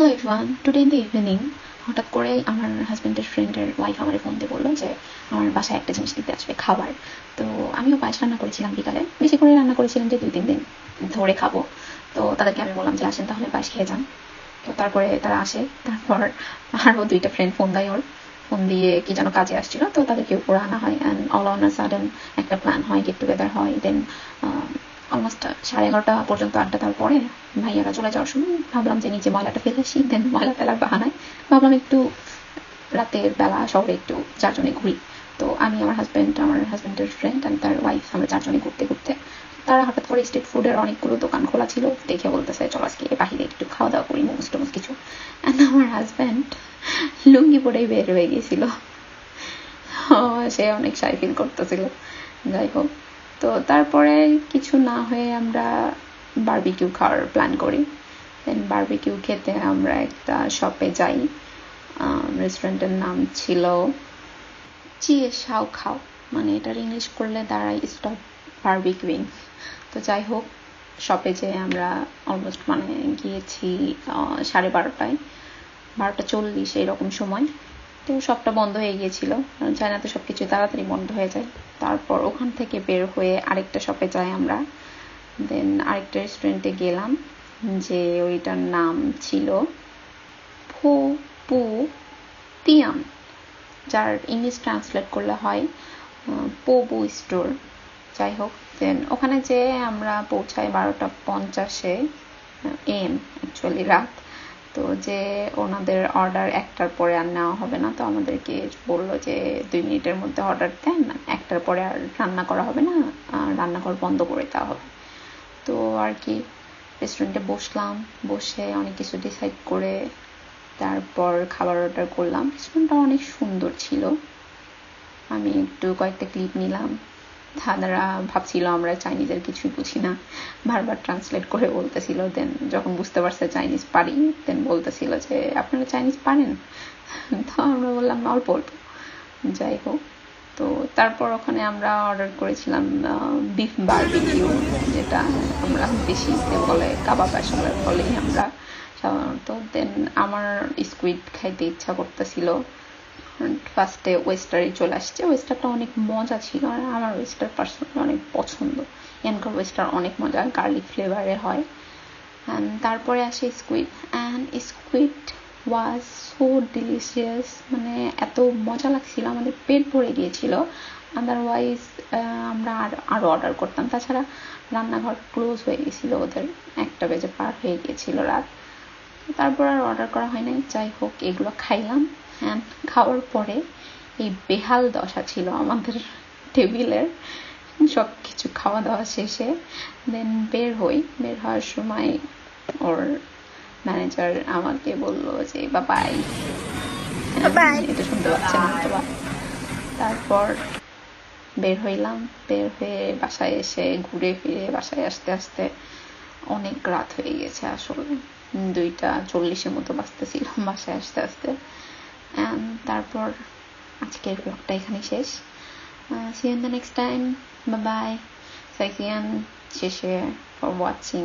Hello everyone today in the evening হঠাৎ করে আমার হাজব্যান্ডের ফ্রেন্ডের ওয়াইফ আমার ফোন দিয়ে বলল যে, আমার বাসায় একটা জিনিস দিতে আসবে, খাবার। তো আমিও পায়েস রান্না করেছিলাম বিকালে। বেশি করে রান্না করেছিলাম যে দুই তিন দিন ধরে খাব। তো তাদেরকে আমি বললাম যে, আসেন তাহলে পায়েস খেয়ে যান। তো তারপরে তারা আসে। তারপর আরও দুইটা ফ্রেন্ড ফোন দেয় ওর। ফোন দিয়ে কি যেন কাজে আসছিল। তো তাদেরকে উপরে আনা হয়। অ্যান্ড অল অন সাডেন একটা প্ল্যান হয় গেট টুগেদার হয়। দেন অলমোস্ট সাড়ে এগারোটা পর্যন্ত আড্ডা দেওয়ার পরে ভাইয়ারা চলে যাওয়ার সময় ভাবলাম যে নিচে ময়লাটা ফেলে আসি দেন ময়লা ফেলার বাহানায় ভাবলাম একটু রাতের বেলা শহরে একটু চারজনে ঘুরি। তো আমি আমার হাজব্যান্ড আমার হাজব্যান্ডের ফ্রেন্ড অ্যান্ড তার ওয়াইফ আমরা চারজনে ঘুরতে ঘুরতে তারা হঠাৎ করে স্ট্রিট ফুডের অনেকগুলো দোকান খোলা ছিল, দেখে বলতেছে, চলো আজকে বাহিরে একটু খাওয়া দাওয়া করি, মোমোস টোমোস কিছু। অ্যান্ড আমার হাজব্যান্ড লুঙ্গি পরেই বের হয়ে গিয়েছিল সে অনেক সাই ফিল করতেছিল। যাই হোক। তো তারপরে কিছু না হয়ে আমরা বার্বিকিউ খাওয়ার প্ল্যান করি। দেন বার্বিকিউ খেতে আমরা একটা শপে যাই। রেস্টুরেন্টের নাম ছিল চিয়ে শাও খাও। মানে এটার ইংলিশ করলে দাঁড়ায় স্টপ বারবিকিউইং তো যাই হোক শপে যেয়ে আমরা অলমোস্ট মানে গিয়েছি সাড়ে বারোটায়। বারোটা চল্লিশ এইরকম সময়। তো সবটা বন্ধ হয়ে গিয়েছিল। চায়নাতে সব কিছু তাড়াতাড়ি বন্ধ হয়ে যায়। তারপর ওখান থেকে বের হয়ে আরেকটা শপে যাই আমরা। দেন আরেকটা রেস্টুরেন্টে গেলাম, যে ওইটার নাম ছিল ফু পু তিয়াম যার ইংলিশ ট্রান্সলেট করলে হয় পোবু স্টোর যাই হোক দেন ওখানে যে আমরা পৌঁছাই বারোটা পঞ্চাশে এম অ্যাকচুয়ালি রাত। তো যে ওনাদের অর্ডার একটার পরে আর নেওয়া হবে না, তো আমাদেরকে বলল যে দুই মিনিটের মধ্যে অর্ডার দেন, একটার পরে আর রান্না করা হবে না রান্নাঘর বন্ধ করে দেওয়া হবে। তো আর কি রেস্টুরেন্টে বসলাম, বসে অনেক কিছু ডিসাইড করে তারপর খাবার অর্ডার করলাম। রেস্টুরেন্টটা অনেক সুন্দর ছিল। আমি একটু কয়েকটা ক্লিপ নিলাম। তারা ভাবছিল, আমরা চাইনিজের কিছুই বুঝি না। বারবার ট্রান্সলেট করে বলতেছিল দেন যখন বুঝতে পারছে চাইনিজ পারি দেন বলতেছিল যে, আপনারা চাইনিজ পারেন? তো আমরা বললাম, অল্প অল্প। যাই হোক, তো তারপর ওখানে আমরা অর্ডার করেছিলাম বিফ বারবিকিউ যেটা আমরা বেশি বলে কাবাব আসলে বলেই আমরা। সাধারণত দেন আমার স্কুইড খাইতে ইচ্ছা করতেছিল। ফার্স্টে ওয়েস্টারে চলে আসছে। ওয়েস্টারটা অনেক মজা ছিল। আর আমার ওয়েস্টার পার্সোনালি অনেক পছন্দ। এনকার ওয়েস্টার অনেক মজা। গার্লিক ফ্লেভারে হয়। তারপরে আসে squid and squid was so delicious মানে এত মজা লাগছিল। আমাদের পেট ভরে গিয়েছিল। আদারওয়াইজ আমরা আর আরও অর্ডার করতাম। তাছাড়া রান্নাঘর ক্লোজ হয়ে গেছিল ওদের একটা বেজে পার হয়ে গিয়েছিল রাত। তারপর আর অর্ডার করা হয় নাই। যাই হোক, এগুলো খাইলাম। খাওয়ার পরে এই বেহাল দশা ছিল আমাদের টেবিলের। সব কিছু খাওয়া দাওয়া শেষে দেন বের হই। বের হওয়ার সময় ওর ম্যানেজার আমাকে বলল যে বাবাই এটা শুনতে পাচ্ছেন তারপর বের হইলাম। বের হয়ে বাসায় এসে ঘুরে ফিরে বাসায় আসতে আসতে অনেক রাত হয়ে গেছে আসলে। দুইটা চল্লিশের মতো বাঁচতেছিল বাসায় আসতে আসতে। তারপর আজকের ব্লগটা এখানে শেষ। See in the next time bye সাইকিয়ান শেষে ফর ওয়াচিং